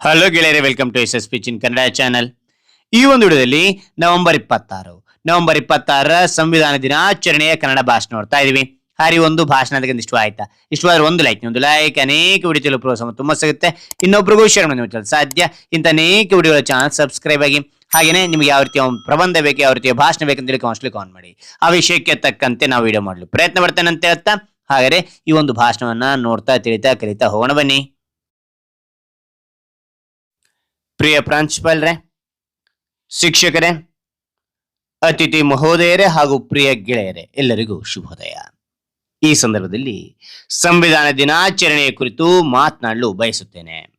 Hello ಗೆಳೆಯರೇ welcome to S S P Chin Kannada channel ಈ ಒಂದು ವಿಡಿಯೋದಲ್ಲಿ ನವೆಂಬರ್ ಇಪ್ಪತ್ತಾರು, ನವೆಂಬರ್ ಇಪ್ಪತ್ತಾರರ ಸಂವಿಧಾನ ದಿನಾಚರಣೆಯ ಕನ್ನಡ ಭಾಷಣ ನೋಡ್ತಾ ಇದೀವಿ. ಹಾರಿ ಒಂದು ಭಾಷಣ ಅದಕ್ಕೆ ಇಷ್ಟು ಆಯ್ತಾ ಇಷ್ಟವಾದ್ರೆ ಒಂದು ಲೈಕ್ ಒಂದು ಲೈಕ್ ಅನೇಕ ವಿಡಿಯೋ ಪ್ರೋತ್ಸಾಹ ತುಂಬ ಸಿಗುತ್ತೆ. ಇನ್ನೊಬ್ರಿಗೂ ಶೇರ್ ಮಾಡಿ ಸಾಧ್ಯ. ಇಂಥ ಅನೇಕ ವಿಡಿಯೋಗಳ ಚಾನಲ್ ಸಬ್ಸ್ಕ್ರೈಬ್ ಆಗಿ, ಹಾಗೇನೆ ನಿಮ್ಗೆ ಯಾವ ರೀತಿಯ ಪ್ರಬಂಧ ಬೇಕು, ಯಾವ ರೀತಿಯ ಭಾಷಣ ಬೇಕಂತೇಳಿ ಕಾನ್ಸ್ಲಿ ಕಾನ್ ಮಾಡಿ. ಆ ವಿಷಯಕ್ಕೆ ತಕ್ಕಂತೆ ನಾವು ವಿಡಿಯೋ ಮಾಡಲು ಪ್ರಯತ್ನ ಪಡ್ತೇನೆ ಅಂತ ಹೇಳ್ತಾ ಹಾಗಾದ್ರೆ ಈ ಒಂದು ಭಾಷಣವನ್ನ ನೋಡ್ತಾ ತಿಳಿತಾ ಕಲಿತಾ ಹೋಗೋಣ ಬನ್ನಿ. ಪ್ರಿಯ ಪ್ರಾಂಶುಪಾಲರೇ, ಶಿಕ್ಷಕರೇ, ಅತಿಥಿ ಮಹೋದಯರೇ ಹಾಗೂ ಪ್ರಿಯ ಗೆಳೆಯರೇ, ಎಲ್ಲರಿಗೂ ಶುಭೋದಯ. ಈ ಸಂದರ್ಭದಲ್ಲಿ ಸಂವಿಧಾನ ದಿನಾಚರಣೆಯ ಕುರಿತು ಮಾತನಾಡಲು ಬಯಸುತ್ತೇನೆ.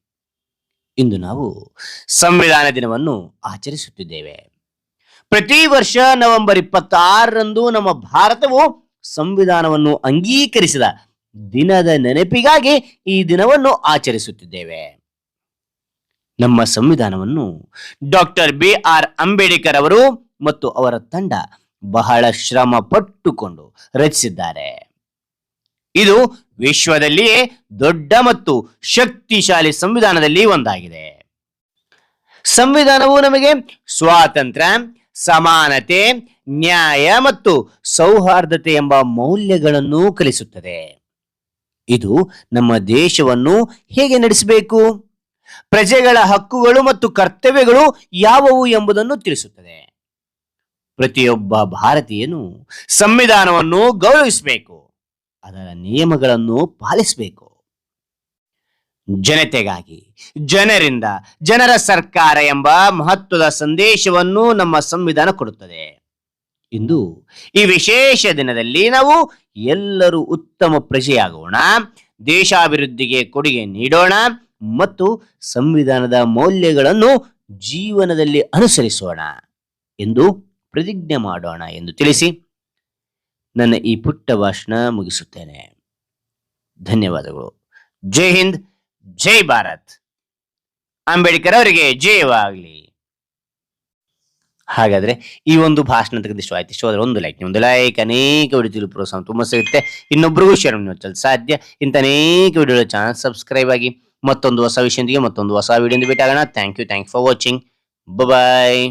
ಇಂದು ನಾವು ಸಂವಿಧಾನ ದಿನವನ್ನು ಆಚರಿಸುತ್ತಿದ್ದೇವೆ. ಪ್ರತಿ ವರ್ಷ ನವೆಂಬರ್ ಇಪ್ಪತ್ತಾರರಂದು ನಮ್ಮ ಭಾರತವು ಸಂವಿಧಾನವನ್ನು ಅಂಗೀಕರಿಸಿದ ದಿನದ ನೆನಪಿಗಾಗಿ ಈ ದಿನವನ್ನು ಆಚರಿಸುತ್ತಿದ್ದೇವೆ. ನಮ್ಮ ಸಂವಿಧಾನವನ್ನು ಡಾಕ್ಟರ್ ಬಿ ಆರ್ ಅಂಬೇಡ್ಕರ್ ಅವರು ಮತ್ತು ಅವರ ತಂಡ ಬಹಳ ಶ್ರಮ ಪಟ್ಟುಕೊಂಡು ರಚಿಸಿದ್ದಾರೆ. ಇದು ವಿಶ್ವದಲ್ಲಿಯೇ ದೊಡ್ಡ ಮತ್ತು ಶಕ್ತಿಶಾಲಿ ಸಂವಿಧಾನದಲ್ಲಿ ಒಂದಾಗಿದೆ. ಸಂವಿಧಾನವು ನಮಗೆ ಸ್ವಾತಂತ್ರ್ಯ, ಸಮಾನತೆ, ನ್ಯಾಯ ಮತ್ತು ಸೌಹಾರ್ದತೆ ಎಂಬ ಮೌಲ್ಯಗಳನ್ನು ಕಲಿಸುತ್ತದೆ. ಇದು ನಮ್ಮ ದೇಶವನ್ನು ಹೇಗೆ ನಡೆಸಬೇಕು? ಪ್ರಜೆಗಳ ಹಕ್ಕುಗಳು ಮತ್ತು ಕರ್ತವ್ಯಗಳು ಯಾವುವು ಎಂಬುದನ್ನು ತಿಳಿಸುತ್ತದೆ. ಪ್ರತಿಯೊಬ್ಬ ಭಾರತೀಯನು ಸಂವಿಧಾನವನ್ನು ಗೌರವಿಸಬೇಕು, ಅದರ ನಿಯಮಗಳನ್ನು ಪಾಲಿಸಬೇಕು. ಜನತೆಗಾಗಿ, ಜನರಿಂದ, ಜನರ ಸರ್ಕಾರ ಎಂಬ ಮಹತ್ವದ ಸಂದೇಶವನ್ನು ನಮ್ಮ ಸಂವಿಧಾನ ಕೊಡುತ್ತದೆ. ಇಂದು ಈ ವಿಶೇಷ ದಿನದಲ್ಲಿ ನಾವು ಎಲ್ಲರೂ ಉತ್ತಮ ಪ್ರಜೆಯಾಗೋಣ, ದೇಶಾಭಿವೃದ್ಧಿಗೆ ಕೊಡುಗೆ ನೀಡೋಣ ಮತ್ತು ಸಂವಿಧಾನದ ಮೌಲ್ಯಗಳನ್ನು ಜೀವನದಲ್ಲಿ ಅನುಸರಿಸೋಣ ಎಂದು ಪ್ರತಿಜ್ಞೆ ಮಾಡೋಣ ಎಂದು ತಿಳಿಸಿ ನನ್ನ ಈ ಪುಟ್ಟ ಭಾಷಣ ಮುಗಿಸುತ್ತೇನೆ. ಧನ್ಯವಾದಗಳು. ಜೈ ಹಿಂದ್, ಜೈ ಭಾರತ್. ಅಂಬೇಡ್ಕರ್ ಅವರಿಗೆ ಜಯವಾಗಲಿ. ಹಾಗಾದ್ರೆ ಈ ಒಂದು ಭಾಷಣ ತೆಗೆದಿಷ್ಟು ಆಯ್ತು ಆದರೆ ಒಂದು ಲೈಕ್ ಒಂದು ಲೈಕ್ ಅನೇಕ ವಿಡಿಯೋ ಪ್ರೋತ್ಸಾಹ ತುಂಬ ಸಿಗುತ್ತೆ. ಇನ್ನೊಬ್ಬರಿಗೂ ಶೇರ್ ಸಾಧ್ಯ. ಇಂಥ ಅನೇಕ ವಿಡಿಯೋ ಚಾನಲ್ ಸಬ್ಸ್ಕ್ರೈಬ್ ಆಗಿ ಮತ್ತೊಂದು ಹೊಸ ವಿಷಯದೊಂದಿಗೆ ಮತ್ತೊಂದು ಹೊಸ ವಿಡಿಯೋದಿಂದ ಭೇಟಿ ಆಗೋಣ thank you thank for watching bye